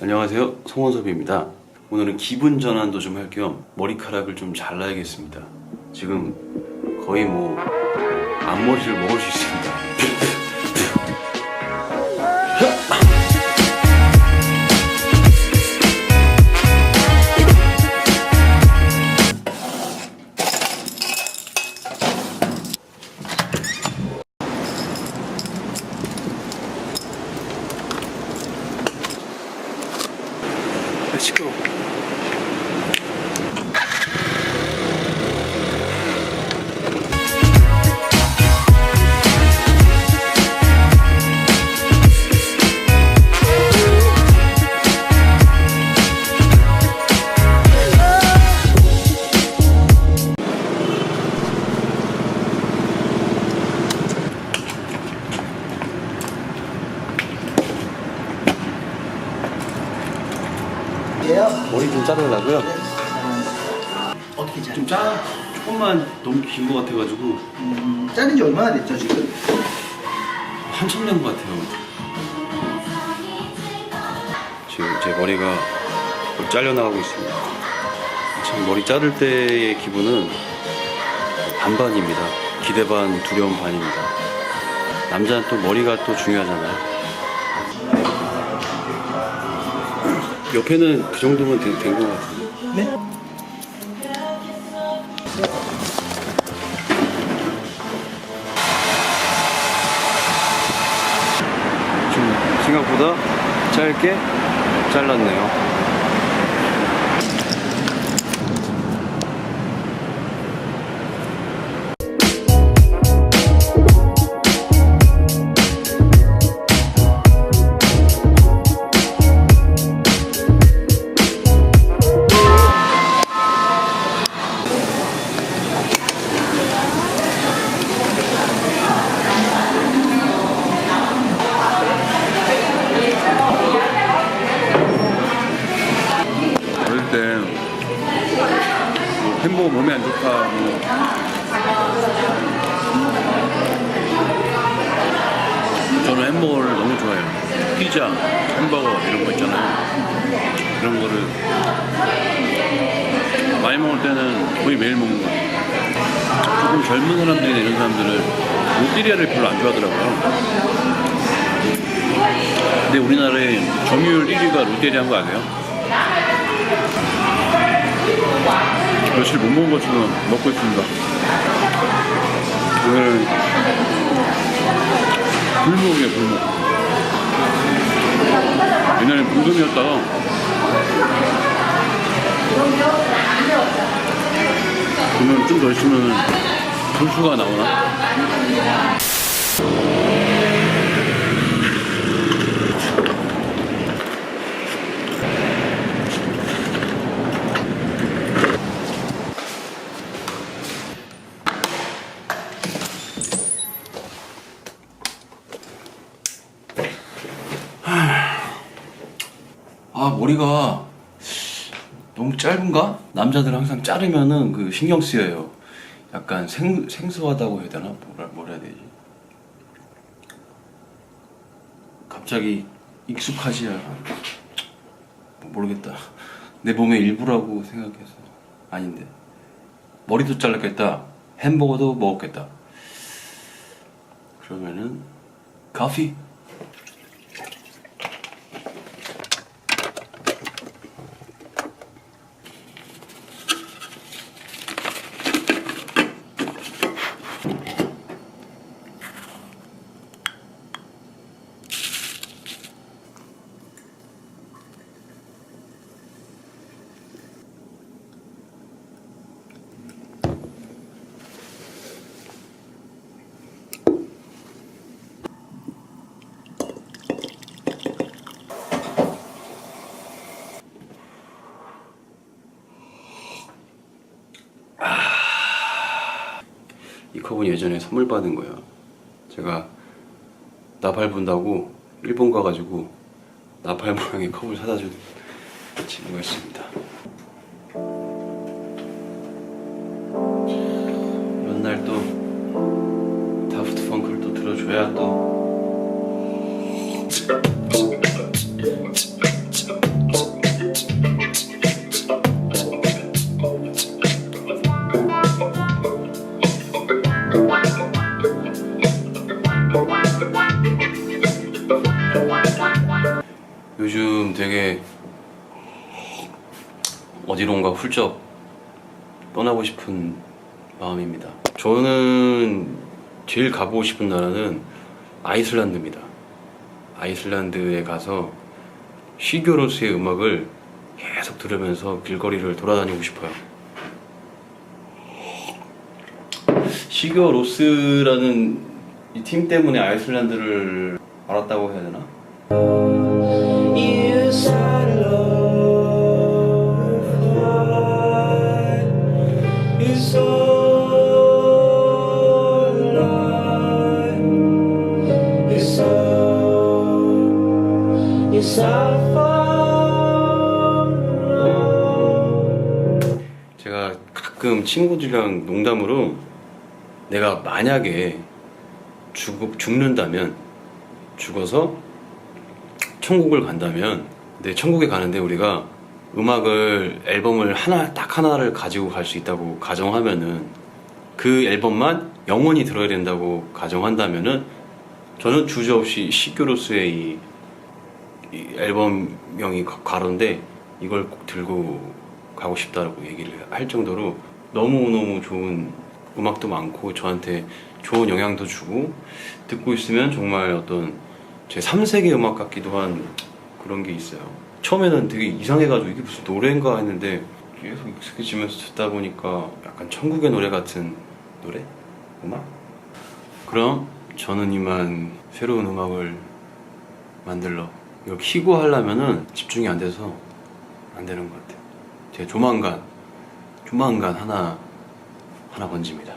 안녕하세요. 송원섭입니다. 오늘은 기분 전환도 좀 할 겸 머리카락을 좀 잘라야겠습니다. 지금 거의 뭐 앞머리를 먹을 수 있습니다. 시끄러. 예 머리 좀 자르려고요. 어떻게 잘? 좀 짜, 조금만 너무 긴 것 같아가지고 음, 자른 지 얼마나 됐죠 지금? 한참 된 것 같아요. 지금 제 머리가 잘려나가고 있습니다. 참 머리 자를 때의 기분은 반반입니다. 기대 반, 두려움 반입니다. 남자는 또 머리가 또 중요하잖아요. 옆에는 그 정도면 된 것 같은데. 네? 좀 생각보다 짧게 잘랐네요. 때뭐 햄버거 몸에 안 좋다 뭐. 저는 햄버거를 너무 좋아해요. 피자, 햄버거 이런 거 있잖아요. 그런 거를 많이 먹을 때는 거의 매일 먹는 거 같아요. 조금 젊은 사람들이나 이런 사람들은 롯데리아를 별로 안 좋아하더라고요. 근데 우리나라의 점유율 1위가 롯데리아인 거 아세요? 며칠 못 먹은 것처럼 먹고 있습니다. 오늘 불목이에요, 불목. 옛날에 불금이었다가 오늘 좀더 있으면 불수가 나오나? 아 머리가 너무 짧은가? 남자들 항상 자르면은 그 신경 쓰여요. 약간 생, 생소하다고 해야 되나? 뭐라, 뭐라 해야 되지? 갑자기 익숙하지 않- 모르겠다. 내 몸의 일부라고 생각해서 아닌데 머리도 잘랐겠다. 햄버거도 먹었겠다. 그러면은 커피 이 컵은 예전에 선물 받은 거야. 제가 나팔 분다고 일본 가가지고 나팔 모양의 컵을 사다 준 친구가 있습니다. 이런 날 또 다프트 펑크를 또 들어줘야 또 어디론가 훌쩍 떠나고 싶은 마음입니다. 저는 제일 가보고 싶은 나라는 아이슬란드입니다. 아이슬란드에 가서 시교로스의 음악을 계속 들으면서 길거리를 돌아다니고 싶어요. 시교 로스라는 이 팀 때문에 아이슬란드를 알았다고 해야 되나? 제가 가끔 친구들이랑 농담으로 내가 만약에 죽, 죽는다면 죽어서 천국을 간다면 근데 천국에 가는데 우리가 음악을 앨범을 하나 딱 하나를 가지고 갈 수 있다고 가정하면은 그 앨범만 영원히 들어야 된다고 가정한다면은 저는 주저없이 시교로스의 이, 이 앨범명이 가- 가로인데 이걸 꼭 들고 가고 싶다라고 얘기를 할 정도로 너무너무 좋은 음악도 많고 저한테 좋은 영향도 주고 듣고 있으면 정말 어떤 제 3세계 음악 같기도 한 그런 게 있어요. 처음에는 되게 이상해가지고 이게 무슨 노래인가 했는데 계속 익숙해지면서 듣다 보니까 약간 천국의 노래 같은 노래? 음악? 그럼 저는 이만 새로운 음악을 만들러 이걸 키고 하려면은 집중이 안 돼서 안 되는 것 같아요. 제가 조만간 조만간 하나 하나 건집니다.